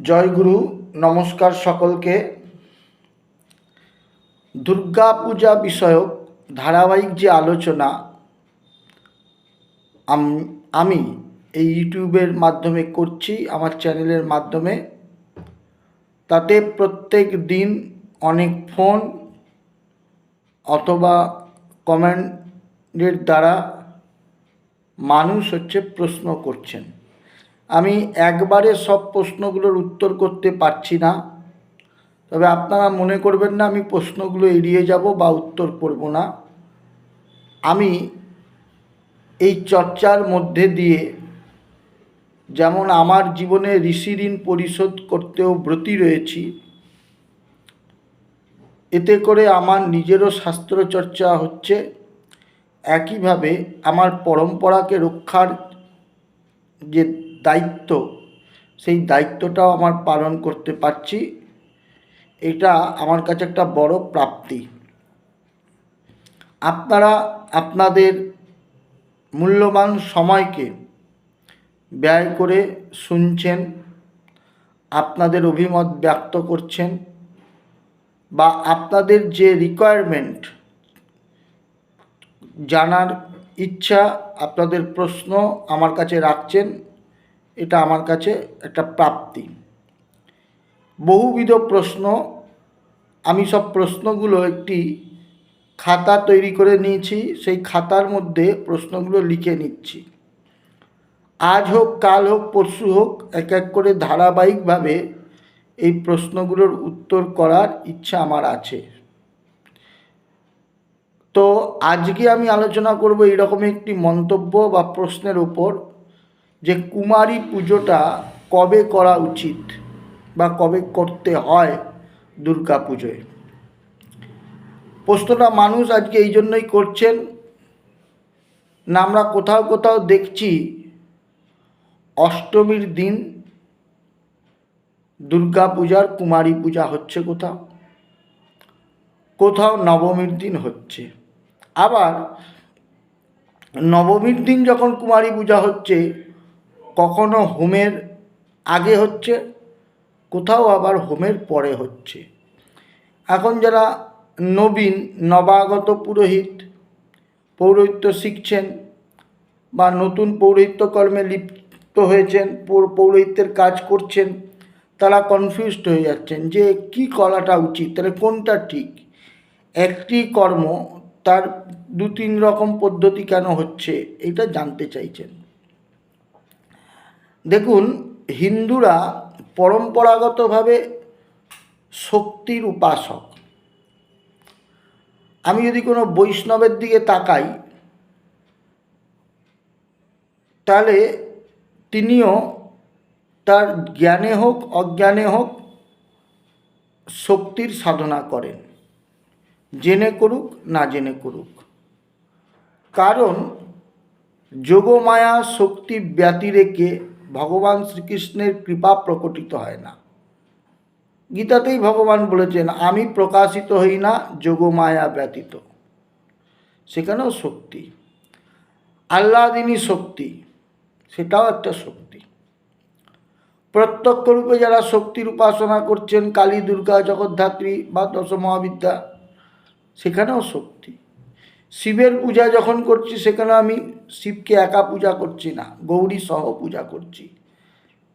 জয়গুরু, নমস্কার সকলকে। দুর্গা পূজা বিষয়ক ধারাবাহিক যে আলোচনা, আম- এই ইউটিউবের মাধ্যমে করছি, আমার চ্যানেলের মাধ্যমে, তাতে প্রত্যেক দিন অনেক ফোন অথবা কমেন্টের দ্বারা মানুষ হচ্ছে প্রশ্ন করছেন। আমি একবারে সব প্রশ্নগুলোর উত্তর করতে পারছি না। তবে আপনারা মনে করবেন না আমি প্রশ্নগুলো এড়িয়ে যাব বা উত্তর করব না। আমি এই চর্চার মধ্যে দিয়ে যেমন আমার জীবনে ঋষি ঋণ পরিশোধ করতেও ব্রতী রয়েছি, এতে করে আমার নিজেরও শাস্ত্র চর্চা হচ্ছে। একইভাবে আমার পরম্পরাকে রক্ষার যে দায়িত্ব, সেই দায়িত্বটাও আমার পালন করতে পারছি। এটা আমার কাছে একটা বড় প্রাপ্তি। আপনারা আপনাদের মূল্যবান সময়কে ব্যয় করে শুনছেন, আপনাদের অভিমত ব্যক্ত করছেন বা আপনাদের যে রিকোয়ারমেন্ট জানার ইচ্ছা, আপনাদের প্রশ্ন আমার কাছে রাখছেন এটা আমার কাছে একটা প্রাপ্তি। বহুবিধ প্রশ্ন, আমি সব প্রশ্নগুলো একটি খাতা তৈরি করে নিয়েছি, সেই খাতার মধ্যে প্রশ্নগুলো লিখে নিচ্ছি। আজ হোক, কাল হোক, পরশু হোক, এক এক করে ধারাবাহিকভাবে এই প্রশ্নগুলোর উত্তর করার ইচ্ছা আমার আছে। তো আজকে আমি আলোচনা করব এইরকম একটি মন্তব্য বা প্রশ্নের উপর। যে কুমারী পুজোটা কবে করা উচিত বা কবে করতে হয় দুর্গা পুজোয়? প্রশ্নটা মানুষ আজকে এই জন্যই করছেন, না আমরা কোথাও কোথাও দেখছি অষ্টমীর দিন দুর্গা পূজার কুমারী পূজা হচ্ছে কোথাও কোথাও নবমীর দিন হচ্ছে। আবার নবমীর দিন যখন কুমারী পূজা হচ্ছে কখনো হোমের আগে হচ্ছে, কোথাও আবার হোমের পরে হচ্ছে। এখন যারা নবীন, নবাগত পুরোহিত, পৌরোহিত্য শিখছেন বা নতুন পৌরোহিত্য কর্মে লিপ্ত হয়েছেন, পৌর- পৌরোহিত্যের কাজ করছেন, তারা কনফিউজড হয়ে যাচ্ছেন যে কি করাটা উচিত, তাহলে কোনটা ঠিক? একটি কর্ম তার দু তিন রকম পদ্ধতি কেন হচ্ছে, এটা জানতে চাইছেন। দেখুন, হিন্দুরা পরম্পরাগতভাবে শক্তির উপাসক। আমি যদি কোনো বৈষ্ণবের দিকে তাকাই, তাহলে তিনিও তার জ্ঞানে হোক, অজ্ঞানে হোক, শক্তির সাধনা করেন। জেনে করুক, না জেনে করুক। কারণ যোগমায়া শক্তি ব্যতি রেখে ভগবান শ্রীকৃষ্ণের কৃপা প্রকটিত হয় না। গীতাতেই ভগবান বলেছেন, আমি প্রকাশিত হই না, যোগমায়া ব্যতীত। সেখানেও শক্তি। আল্লাদিনী শক্তি, সেটাও একটা শক্তি। প্রত্যক্ষ রূপে যারা শক্তির উপাসনা করছেন, কালী, দুর্গা, জগদ্ধাত্রী বা দশ মহাবিদ্যা সেখানেও শক্তি। শিবের পূজা যখন করছি, সেখানে আমি শিবকে একা পূজা করছি না, গৌরী সহ পূজা করছি।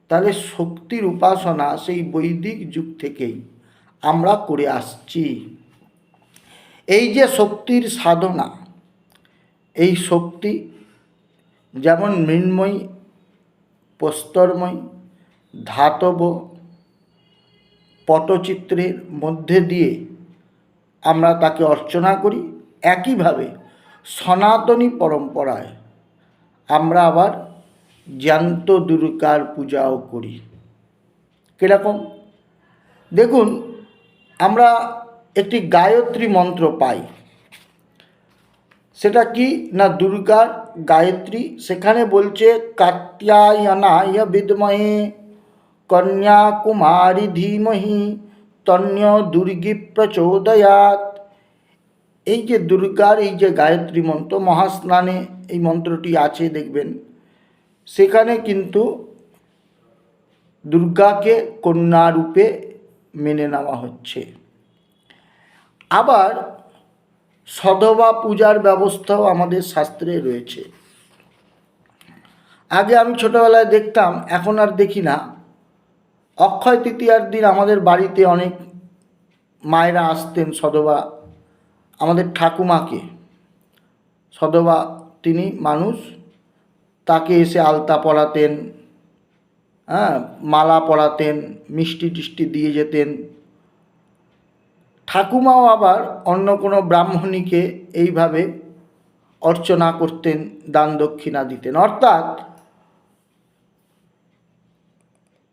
তাহলে শক্তির উপাসনা সেই বৈদিক যুগ থেকেই আমরা করে আসছি। এই যে শক্তির সাধনা, এই শক্তি যেমন মৃন্ময়ী, প্রস্তরময়, ধাতব পটচিত্রের মধ্যে দিয়ে আমরা তাকে অর্চনা করি একইভাবে সনাতনী পরম্পরায় আমরা আবার জ্যান্ত দুর্গার পূজাও করি। কীরকম? দেখুন, আমরা একটি গায়ত্রী মন্ত্র পাই। সেটা কি না দুর্গার গায়ত্রী? সেখানে বলছে, কাত্যায়নায় বিদ্মহে কন্যাকুমারী ধীমহি তন্য দুর্গী প্রচোদয়াত এই যে দুর্গার, এই যে গায়ত্রী মন্ত্র, মহাস্নানে এই মন্ত্রটি আছে, দেখবেন। সেখানে কিন্তু দুর্গাকে কন্যা রূপে মেনে নেওয়া হচ্ছে। আবার সধবা পূজার ব্যবস্থাও আমাদের শাস্ত্রে রয়েছে। আগে আমি ছোটোবেলায় দেখতাম, এখন আর দেখি না। অক্ষয় তৃতীয়ার দিন আমাদের বাড়িতে অনেক মায়েরা আসতেন সধবা আমাদের ঠাকুমাকে। সধবা তিনি মানুষ, তাকে এসে আলতা পরাতেন হ্যাঁ মালা পরাতেন, মিষ্টি টিষ্টি দিয়ে যেতেন। ঠাকুমাও আবার অন্য কোনো ব্রাহ্মণীকে এইভাবে অর্চনা করতেন, দান দক্ষিণা দিতেন। অর্থাৎ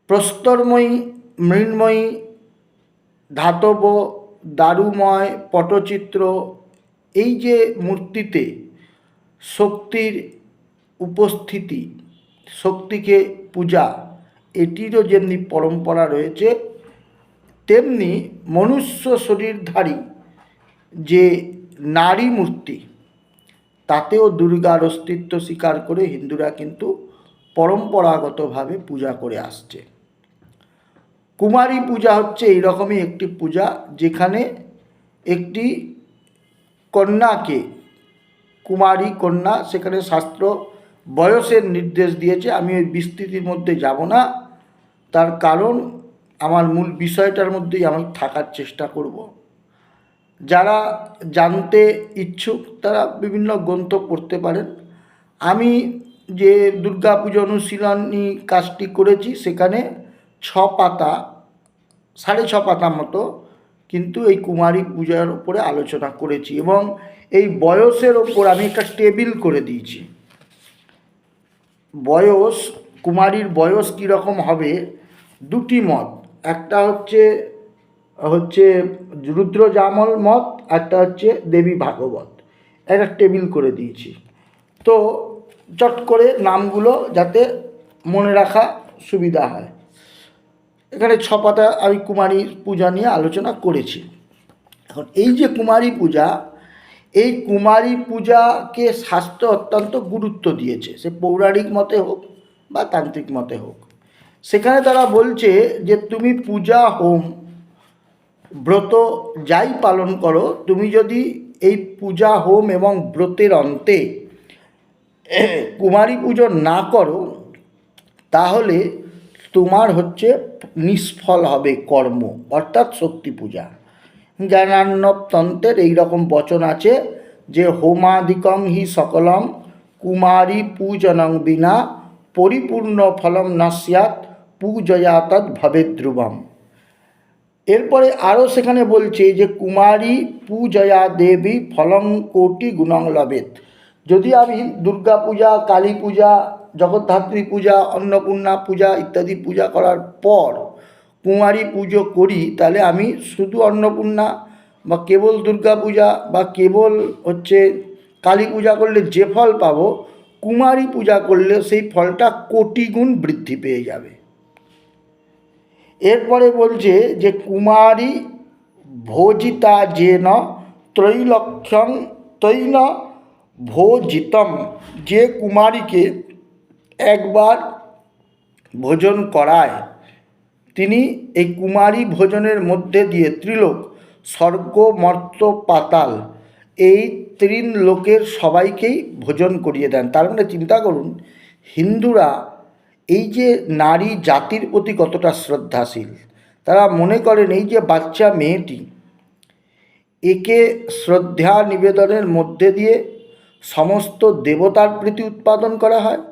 প্রস্তরময়ী, মৃন্ময়ী, ধাতব দারুময় পটচিত্র, এই যে মূর্তিতে শক্তির উপস্থিতি, শক্তিকে পূজা, এটিরও যেমনি পরম্পরা রয়েছে, তেমনি মনুষ্য শরীরধারী যে নারী মূর্তি, তাতেও দুর্গার অস্তিত্ব স্বীকার করে হিন্দুরা কিন্তু পরম্পরাগতভাবে পূজা করে আসছে। কুমারী পূজা হচ্ছে এইরকমই একটি পূজা যেখানে একটি কন্যাকে, কুমারী কন্যা, সেখানে শাস্ত্র বয়সের নির্দেশ দিয়েছে, আমি ওই বিস্তৃতির মধ্যে যাব না। তার কারণ আমার মূল বিষয়টার মধ্যেই আমি থাকার চেষ্টা করব। যারা জানতে ইচ্ছুক, তারা বিভিন্ন গ্রন্থ পড়তে পারেন। আমি যে দুর্গা পুজো অনুশীলনী কাজটি করেছি, সেখানে পাতা সাড়ে ছ পাতা মতো কিন্তু এই কুমারী পূজার উপরে আলোচনা করেছি এবং এই বয়সের ওপর আমি একটা টেবিল করে দিয়েছি। বয়স, কুমারীর বয়স কীরকম হবে? দুটি মত। একটা হচ্ছে হচ্ছে রুদ্র জামল মত, একটা হচ্ছে দেবী ভাগবত। একটা টেবিল করে দিয়েছি। তো চট করে নামগুলো যাতে মনে রাখা সুবিধা হয়। এখানে ছ পাতা আমি কুমারী পূজা নিয়ে আলোচনা করেছি। এখন এই যে কুমারী পূজা, এই কুমারী পূজাকে শাস্ত্র অত্যন্ত গুরুত্ব দিয়েছে। সে পৌরাণিক মতে হোক বা তান্ত্রিক মতে হোক। সেখানে তারা বলছে যে, তুমি পূজা হোম, ব্রত যাই পালন করো, তুমি যদি এই পূজা হোম এবং ব্রতের অন্তে কুমারী পুজো না করো, তাহলে তোমার হচ্ছে নিষ্ফল হবে কর্ম, অর্থাৎ শক্তি পূজা। জ্ঞানার্ণব তন্ত্রের এইরকম বচন আছে যে হোমাদিকং হি সকলম কুমারী পূজনং বিনা, পরিপূর্ণ ফলম নাস্যাত পূজয়া তৎ ভবে ধ্রুবম এরপরে আরও সেখানে বলছে যে, কুমারী পূজয়া দেবী ফলং কোটি গুণং লবেত যদি আমি দুর্গা পূজা কালী পূজা জগদ্ধাত্রী পূজা, অন্নপূর্ণা পূজা ইত্যাদি পূজা করার পর কুমারী পুজো করি, তাহলে আমি শুধু অন্নপূর্ণা বা কেবল দুর্গা পূজা বা কেবল হচ্ছে কালী পূজা করলে যে ফল পাবো, কুমারী পূজা করলে সেই ফলটা কোটি গুণ বৃদ্ধি পেয়ে যাবে। এরপরে বলছে যে কুমারী ভোজিতা যেন ত্রৈলক্ষং তৈন ভোজিতম, যে কুমারীকে একবার ভোজন করায়। তিনি এই কুমারী ভোজনের মধ্যে দিয়ে ত্রিলোক স্বর্গ মর্ত পাতাল, এই তিন লোকের সবাইকেই ভোজন করিয়ে দেন। তার মানে চিন্তা করুন, হিন্দুরা এই যে নারী জাতির প্রতি কতটা শ্রদ্ধাশীল, তারা মনে করেন এই যে বাচ্চা মেয়েটি, একে শ্রদ্ধা নিবেদনের মধ্যে দিয়ে সমস্ত দেবতার প্রীতি উৎপাদন করা হয়।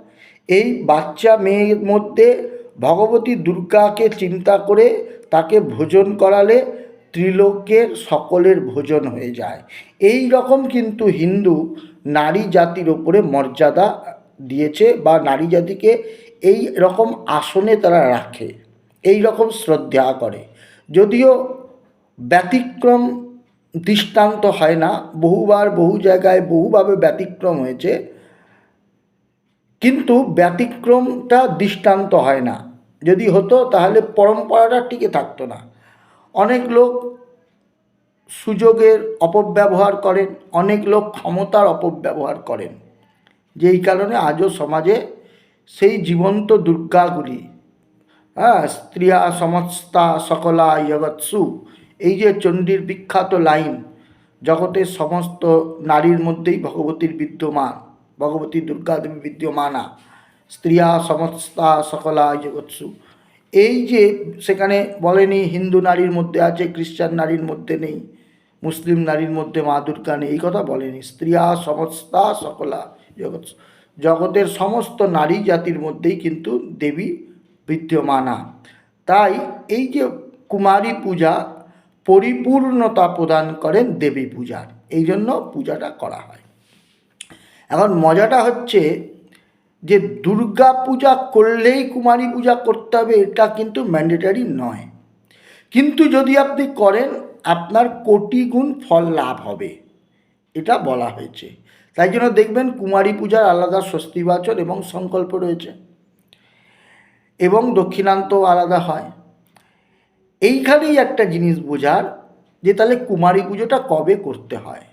এই বাচ্চা মেয়ের মধ্যে ভগবতী দুর্গাকে চিন্তা করে তাকে ভোজন করালে ত্রিলোকের সকলের ভোজন হয়ে যায়। এই রকম কিন্তু হিন্দু নারী জাতির ওপরে মর্যাদা দিয়েছে বা নারী জাতিকে এই রকম আসনে তারা রাখে, এই রকম শ্রদ্ধা করে। যদিও ব্যতিক্রম দৃষ্টান্ত হয় না, বহুবার বহু জায়গায় বহুভাবে ব্যতিক্রম হয়েছে কিন্তু ব্যতিক্রমটা দৃষ্টান্ত হয় না। যদি হতো, তাহলে পরম্পরাটা টিকে থাকতো না। অনেক লোক সুযোগের অপব্যবহার করেন, অনেক লোক ক্ষমতার অপব্যবহার করেন। যেই কারণে আজও সমাজে সেই জীবন্ত দুর্গাগুলি হ্যাঁ স্ত্রিয়া, সমস্তা, সকলা জগৎসু এই যে চণ্ডীর বিখ্যাত লাইন, জগতের সমস্ত নারীর মধ্যেই ভগবতীর বিদ্যমান ভগবতী দুর্গা দেবী বিদ্যমানা, স্ত্রিয়া সমস্তা সকলা জগৎসু। এই যে সেখানে বলেনি হিন্দু নারীর মধ্যে আছে, খ্রিস্টান নারীর মধ্যে নেই, মুসলিম নারীর মধ্যে মা দুর্গা নেই, এই কথা বলেনি। স্ত্রিয়া সমস্তা সকলা জগৎ জগতের সমস্ত নারী জাতির মধ্যেই কিন্তু দেবী বিদ্যমানা। তাই এই যে কুমারী পূজা পরিপূর্ণতা প্রদান করেন দেবী পূজার, এই জন্য পূজাটা করা হয়। এখন মজাটা হচ্ছে যে দুর্গা পূজা করলেই কুমারী পূজা করতে হবে, এটা কিন্তু ম্যান্ডেটারি নয়। কিন্তু যদি আপনি করেন, আপনার কোটি গুণ ফল লাভ হবে। এটা বলা হয়েছে। তাই জন্য দেখবেন কুমারী পূজার আলাদা স্বস্তিবাচন এবং সংকল্প রয়েছে। এবং দক্ষিণান্ত আলাদা হয়। এইখানেই একটা জিনিস বোঝার যে তাহলে কুমারী পুজোটা কবে করতে হয়?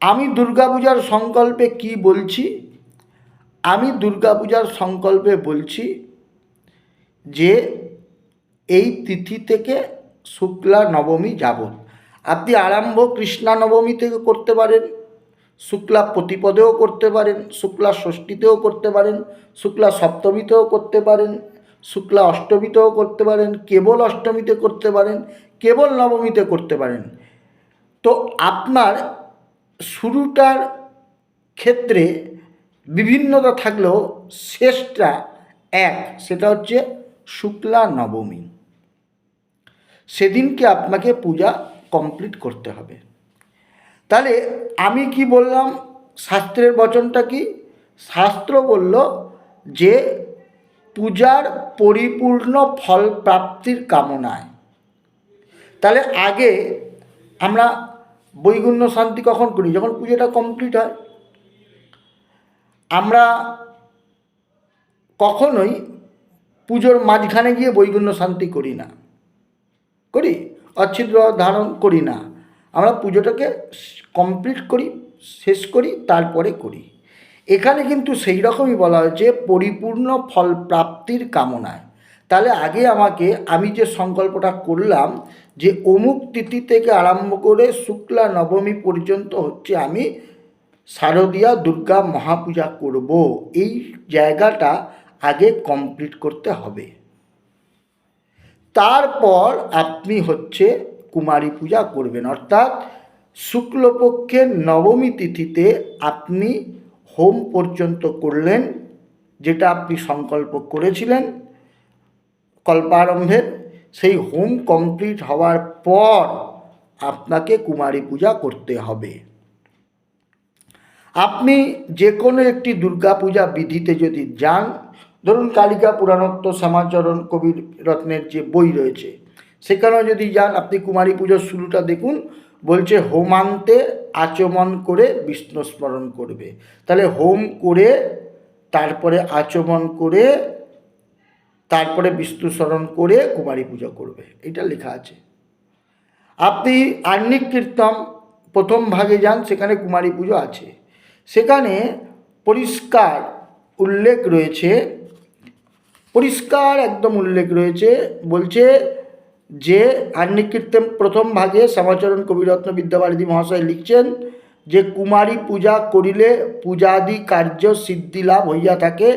আমি দুর্গাপূজার সংকল্পে কি বলছি? আমি দুর্গাপূজার সংকল্পে বলছি যে এই তিথি থেকে শুক্লা নবমী যাবত আপনি আরম্ভ কৃষ্ণা নবমী থেকে করতে পারেন, শুক্লা প্রতিপদেও করতে পারেন, শুক্লা ষষ্ঠীতেও করতে পারেন, শুক্লা সপ্তমীতেও করতে পারেন, শুক্লা অষ্টমীতেও করতে পারেন, কেবল অষ্টমীতে করতে পারেন, কেবল নবমীতে করতে পারেন। তো আপনার শুরুটার ক্ষেত্রে বিভিন্নতা থাকলেও শেষটা এক, সেটা হচ্ছে শুক্লা নবমী। সেদিনকে আপনাকে পূজা কমপ্লিট করতে হবে। তাহলে আমি কি বললাম, শাস্ত্রের বচনটা কি? শাস্ত্র বলল যে পূজার পরিপূর্ণ ফল প্রাপ্তির কামনায়। তাহলে আগে আমরা বৈগুণ্য শান্তি কখন করি? যখন পুজোটা কমপ্লিট হয়, আমরা কখনোই পুজোর মাঝখানে গিয়ে বৈগুণ্য শান্তি করি না। করি? অচ্ছিদ্র ধারণ করি না। আমরা পুজোটাকে কমপ্লিট করি, শেষ করি, তারপরে করি। এখানে কিন্তু সেই রকমই বলা হয়েছে, পরিপূর্ণ ফল প্রাপ্তির কামনায়। তাহলে আগে আমাকে আমি যে সংকল্পটা করলাম যে অমুক তিথি থেকে আরম্ভ করে শুক্লা নবমী পর্যন্ত হচ্ছে আমি শারদীয়া দুর্গা মহাপূজা করব। এই জায়গাটা আগে কমপ্লিট করতে হবে। তারপর আপনি হচ্ছে কুমারী পূজা করবেন। অর্থাৎ শুক্লপক্ষের নবমী তিথিতে আপনি হোম পর্যন্ত করলেন, যেটা আপনি সংকল্প করেছিলেন। কল্পারম্ভের সেই হোম কমপ্লিট হওয়ার পর আপনাকে কুমারী পূজা করতে হবে। আপনি যে কোনো একটি দুর্গা পূজা বিধিতে যদি যান, ধরুন কালিকা পুরাণত্ব শ্যামাচরণ কবির রত্নের যে বই রয়েছে, সেখানেও যদি যান, আপনি কুমারী পুজোর শুরুটা দেখুন, বলছে হোমান্তে আচমন করে বিষ্ণু স্মরণ করবে। তাহলে হোম করে, তারপরে আচমন করে তারপরে বিষ্ণু স্মরণ করে কুমারী পুজো করবে। এটা লেখা আছে। আপনি আর্নিক কীর্তন প্রথম ভাগে যান, সেখানে কুমারী পুজো আছে। সেখানে পরিষ্কার উল্লেখ রয়েছে, পরিষ্কার একদম উল্লেখ রয়েছে, বলছে যে আর্নিক কীর্তন প্রথম ভাগে শ্যামাচরণ কবিরত্ন বিদ্যাবারিধি মহাশয় লিখছেন যে কুমারী পূজা করিলে পূজাদি কার্য সিদ্ধি লাভ হইয়া থাকে,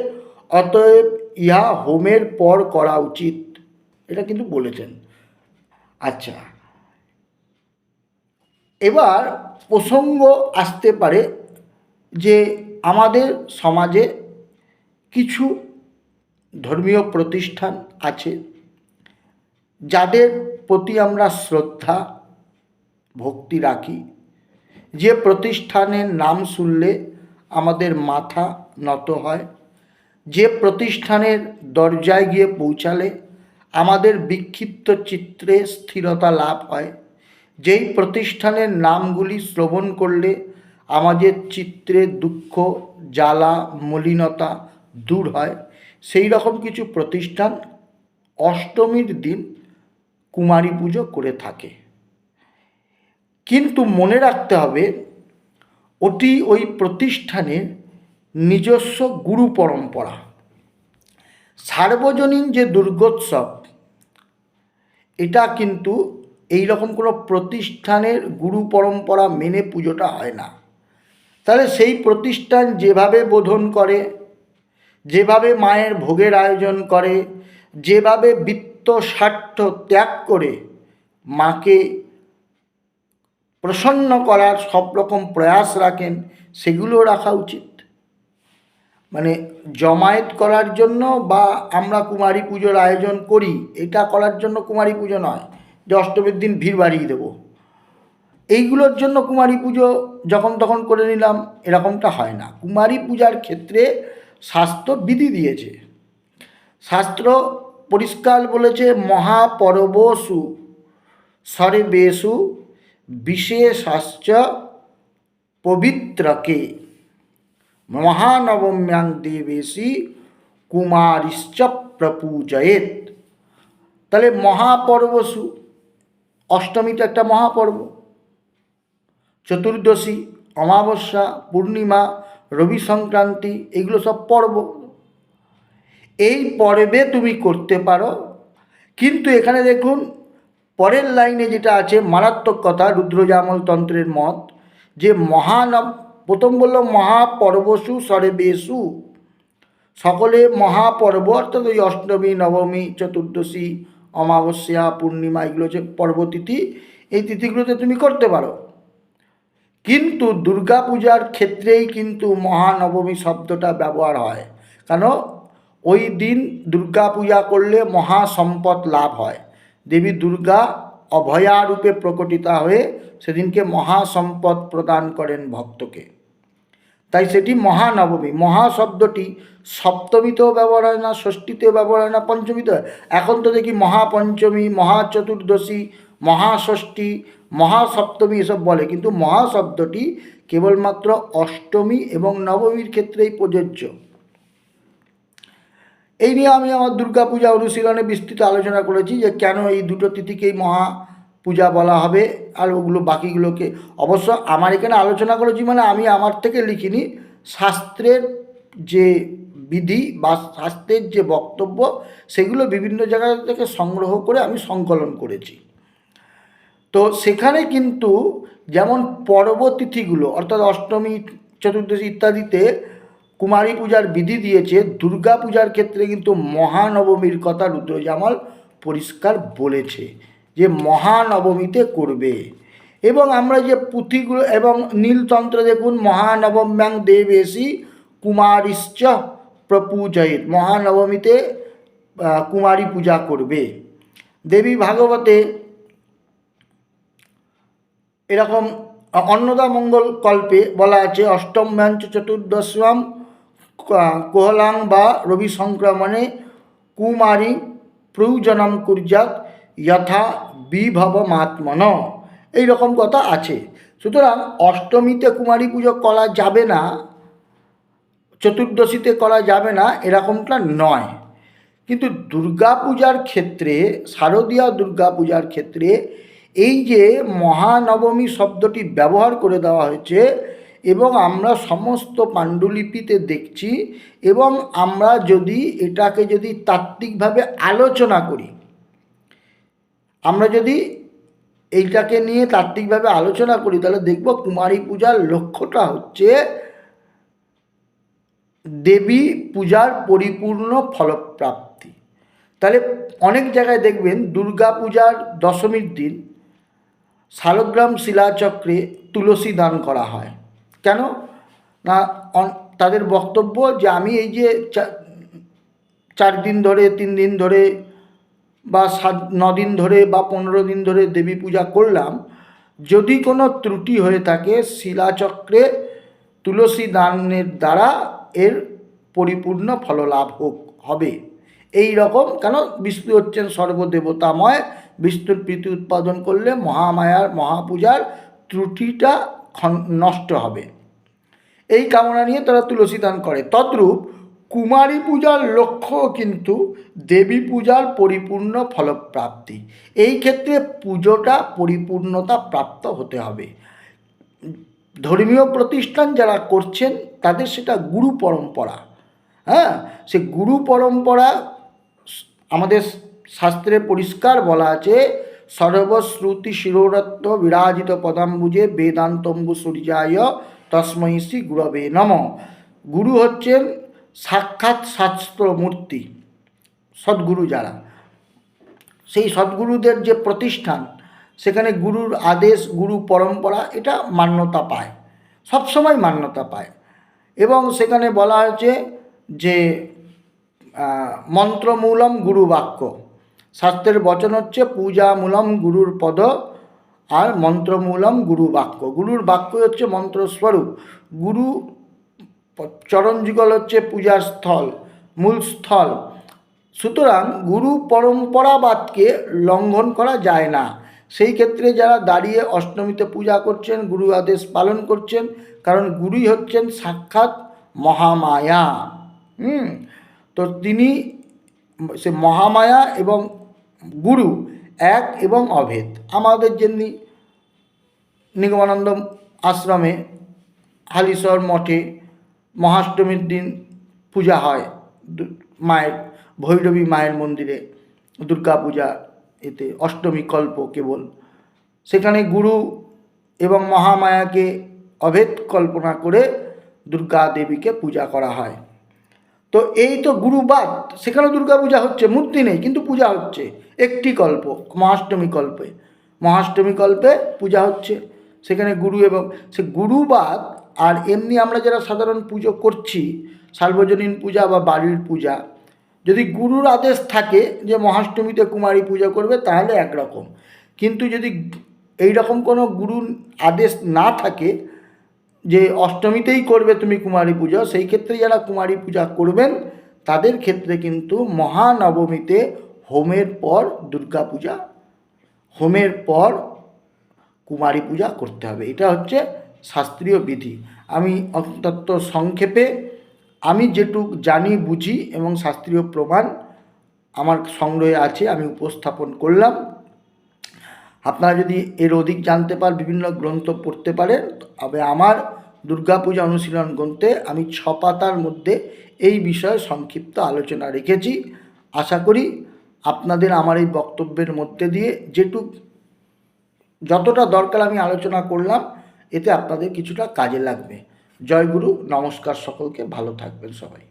অতএব ইহা হোমের পর করা উচিত। এটা কিন্তু বলেছেন। আচ্ছা। এবার প্রসঙ্গ আসতে পারে যে আমাদের সমাজে কিছু ধর্মীয় প্রতিষ্ঠান আছে, যাদের প্রতি আমরা শ্রদ্ধা, ভক্তি রাখি। যে প্রতিষ্ঠানের নাম শুনলে আমাদের মাথা নত হয়। যে প্রতিষ্ঠানের দরজায় গিয়ে পৌঁছালে আমাদের বিক্ষিপ্ত চিত্রে স্থিরতা লাভ হয়। যেই প্রতিষ্ঠানের নামগুলি শ্রবণ করলে আমাদের চিত্রে দুঃখ, জ্বালা, মলিনতা দূর হয়। সেই রকম কিছু প্রতিষ্ঠান অষ্টমীর দিন কুমারী পুজো করে থাকে। কিন্তু মনে রাখতে হবে ওটি ওই প্রতিষ্ঠানের নিজস্ব গুরু পরম্পরা। সার্বজনীন যে দুর্গোৎসব, এটা কিন্তু এই রকম কোনো প্রতিষ্ঠানের গুরু পরম্পরা মেনে পুজোটা হয় না। তাহলে সেই প্রতিষ্ঠান যেভাবে বোধন করে, যেভাবে মায়ের ভোগের আয়োজন করে, যেভাবে বৃত্ত স্বার্থ ত্যাগ করে মাকে প্রসন্ন করার সব রকম প্রয়াস রাখেন, সেগুলো রাখা উচিত। মানে জমায়েত করার জন্য বা আমরা কুমারী পুজোর আয়োজন করি, এটা করার জন্য কুমারী পুজো নয়, যে অষ্টমীর দিন ভিড় বাড়িয়ে দেবো। এইগুলোর জন্য কুমারী পুজো যখন তখন করে নিলাম, এরকমটা হয় না। কুমারী পূজার ক্ষেত্রে শাস্ত্র বিধি দিয়েছে। শাস্ত্র পরিষ্কার বলেছে, মহাপরবসু সর্বেষু বিশেষাশ্চ পবিত্রকে। মহানবম্যাং দেবেশি কুমারিশ্চ প্রপূজয়েত। তাহলে মহাপর্বসু অষ্টমীটা একটা মহাপর্ব। চতুর্দশী, অমাবস্যা, পূর্ণিমা রবি সংক্রান্তি এগুলো সব পর্ব। এই পর্বে তুমি করতে পারো, কিন্তু এখানে দেখুন, পরের লাইনে যেটা আছে, মারাত্মক কথা রুদ্রজামল তন্ত্রের মত, যে মহানব প্রথম বলল, মহাপর্বসু সরেবেশু সকলে মহাপর্ব, অর্থাৎ ওই অষ্টমী, নবমী, চতুর্দশী, অমাবস্যা, পূর্ণিমা, এগুলো হচ্ছে পর্বতিথি। এই তিথিগুলোতে তুমি করতে পারো। কিন্তু দুর্গা পূজার ক্ষেত্রেই কিন্তু মহানবমী শব্দটা ব্যবহার হয়। কেন? ওই দিন দুর্গা পূজা করলে মহাসম্পদ লাভ হয়। দেবী দুর্গা অভয়া রূপে প্রকটিতা হয়ে সেদিনকে মহাসম্পদ প্রদান করেন ভক্তকে। তাই সেটি মহানবমী। মহা শব্দটি সপ্তমীতেও ব্যবহার হয় না, ষষ্ঠীতেও ব্যবহার হয় না, পঞ্চমীতেও। হয়। এখন তো দেখি মহাপঞ্চমী, মহাচতুর্দশী, মহাষষ্ঠী, মহাসপ্তমী এসব বলে। কিন্তু মহা শব্দটি কেবলমাত্র অষ্টমী এবং নবমীর ক্ষেত্রেই প্রযোজ্য। এই নিয়ে আমি আমার দুর্গা পূজা অনুশীলনে বিস্তৃত আলোচনা করেছি যে কেন এই দুটো তিথিকেই মহা পূজা বলা হবে আর ওগুলো বাকিগুলোকে। অবশ্য আমার এখানে আলোচনা করেছি মানে আমি আমার থেকে লিখিনি। শাস্ত্রের যে বিধি বা শাস্ত্রের যে বক্তব্য সেগুলো বিভিন্ন জায়গা থেকে সংগ্রহ করে আমি সংকলন করেছি। তো সেখানে কিন্তু যেমন পর্বতিথিগুলো অর্থাৎ অষ্টমী, চতুর্দশী ইত্যাদিতে কুমারী পূজার বিধি দিয়েছে, দুর্গা পূজার ক্ষেত্রে কিন্তু মহানবমীর কথা রুদ্রজামাল পরিষ্কার বলেছে যে মহানবমীতে করবে। এবং আমরা যে পুঁথিগুলো এবং নীলতন্ত্র দেখুন, মহানবম্যাং দেবেশী কুমারিশ্চ প্রপূজয়িত। মহানবমীতে কুমারী পূজা করবে। দেবী ভাগবতে এরকম অন্নদা মঙ্গল কল্পে বলা আছে অষ্টম ম্যাঞ্চ চতুর্দশম কোহলাং বা রবি সংক্রমণে কুমারী প্রয়োজনম কুর্যাত যথা বিভব মাত্মন এই রকম কথা আছে। সুতরাং অষ্টমীতে কুমারী পুজো করা যাবে না, চতুর্দশীতে করা যাবে না, এরকমটা নয়। কিন্তু দুর্গা পূজার ক্ষেত্রে, শারদীয়া দুর্গা পূজার ক্ষেত্রে এই যে মহানবমী শব্দটি ব্যবহার করে দেওয়া হয়েছে এবং আমরা সমস্ত পাণ্ডুলিপিতে দেখছি এবং আমরা যদি এটাকে যদি তাত্ত্বিকভাবে আলোচনা করি, আমরা যদি এইটাকে নিয়ে তাত্ত্বিকভাবে আলোচনা করি, তাহলে দেখব কুমারী পূজার লক্ষ্যটা হচ্ছে দেবী পূজার পরিপূর্ণ ফলপ্রাপ্তি। তাহলে অনেক জায়গায় দেখবেন দুর্গা পূজার দশমীর দিন শালগ্রাম শিলাচক্রে তুলসী দান করা হয়। কেন? না তাদের বক্তব্য যে আমি এই যে চার দিন ধরে, তিন দিন ধরে বা সাত দিন ধরে বা পনেরো দিন ধরে দেবী পূজা করলাম, যদি কোনো ত্রুটি হয়ে থাকে, শিলাচক্রে তুলসী দানের দ্বারা এর পরিপূর্ণ ফললাভ হোক, হবে। এই রকম কেন? বিষ্ণু হচ্ছেন সর্বদেবতাময়, বিষ্ণুর প্রীতি উৎপাদন করলে মহামায়ার, মহাপূজার ত্রুটিটা নষ্ট হবে। এই কামনা নিয়ে তারা তুলসী দান করে। তদ্রূপ কুমারী পূজার লক্ষ্য কিন্তু দেবী পূজার পরিপূর্ণ ফলপ্রাপ্তি। এই ক্ষেত্রে পুজোটা পরিপূর্ণতা প্রাপ্ত হতে হবে। ধর্মীয় প্রতিষ্ঠান যারা করছেন, তাদের সেটা গুরু পরম্পরা। হ্যাঁ? সে গুরু পরম্পরা আমাদের শাস্ত্রে পরিষ্কার বলা আছে সর্বশ্রুতি শিরোরত্ব বিরাজিত পদাম্বুজে বেদান্তম্বু সূর্যায় তস্মৈ শ্রী গুরবে নম। গুরু হচ্ছেন সাক্ষাৎ শাস্ত্র মূর্তি সদ্গুরু যারা। সেই সদ্গুরুদের যে প্রতিষ্ঠান, সেখানে গুরুর আদেশ, গুরু পরম্পরা, এটা মান্যতা পায়। সবসময় মান্যতা পায়। এবং সেখানে বলা হয়েছে যে মন্ত্রমূলম গুরু বাক্য শাস্ত্রের বচন হচ্ছে পূজামূলম গুরুর পদ আর মন্ত্রমূলম গুরু বাক্য। গুরুর বাক্য হচ্ছে মন্ত্রস্বরূপ। গুরু চরণ যুগল হচ্ছে পূজার স্থল, মূল স্থল। সুতরাং গুরু পরম্পরাবাদকে লঙ্ঘন করা যায় না। সেই ক্ষেত্রে যারা দাঁড়িয়ে অষ্টমীতে পূজা করছেন, গুরু আদেশ পালন করছেন, কারণ গুরুই হচ্ছেন সাক্ষাৎ মহামায়া। হুম? তো তিনি সে মহামায়া এবং গুরু, এক এবং অভেদ। আমাদের যেমনি নিগমানন্দ আশ্রমে হালিশহর মঠে মহাষ্টমীর দিন পূজা হয় মায়ের, ভৈরবী মায়ের মন্দিরে দুর্গা পূজা, এতে অষ্টমী কল্প কেবল। সেখানে গুরু এবং মহামায়াকে অভেদ কল্পনা করে দুর্গা দেবীকে পূজা করা হয়। তো এই তো গুরুবাদ, সেখানে দুর্গা পূজা হচ্ছে, মূর্তি নেই, কিন্তু পূজা হচ্ছে। একটি কল্প, মহাষ্টমী কল্পে। মহাষ্টমী কল্পে পূজা হচ্ছে। সেখানে গুরু এবং সে গুরুবাদ আর এমনি আমরা যারা সাধারণ পুজো করছি, সার্বজনীন পূজা বা বাড়ির পূজা, যদি গুরুর আদেশ থাকে যে মহাষ্টমীতে কুমারী পূজা করবে, তাহলে একরকম। কিন্তু যদি এই রকম কোনো গুরুর আদেশ না থাকে যে অষ্টমীতেই করবে তুমি কুমারী পূজা, সেই ক্ষেত্রে যারা কুমারী পূজা করবেন, তাদের ক্ষেত্রে কিন্তু মহানবমীতে হোমের পর দুর্গা পূজা, হোমের পর কুমারী পূজা করতে হবে। এটা হচ্ছে শাস্ত্রীয় বিধি। আমি অত্যন্ত সংক্ষেপে আমি যেটুক জানি, বুঝি এবং শাস্ত্রীয় প্রমাণ আমার সংগ্রহে আছে, আমি উপস্থাপন করলাম। আপনারা যদি এর অধিক জানতে পার, বিভিন্ন গ্রন্থ পড়তে পারেন, তবে আমার দুর্গাপূজা অনুশীলন গ্রন্থে আমি ছ পাতার মধ্যে এই বিষয়ে সংক্ষিপ্ত আলোচনা রেখেছি। আশা করি আপনাদের আমার এই বক্তব্যের মধ্যে দিয়ে যেটুক যতটা দরকার আমি আলোচনা করলাম, এতে আপনাদের কিছুটা কাজে লাগবে। জয়গুরু নমস্কার সকলকে, ভালো থাকবেন সবাই।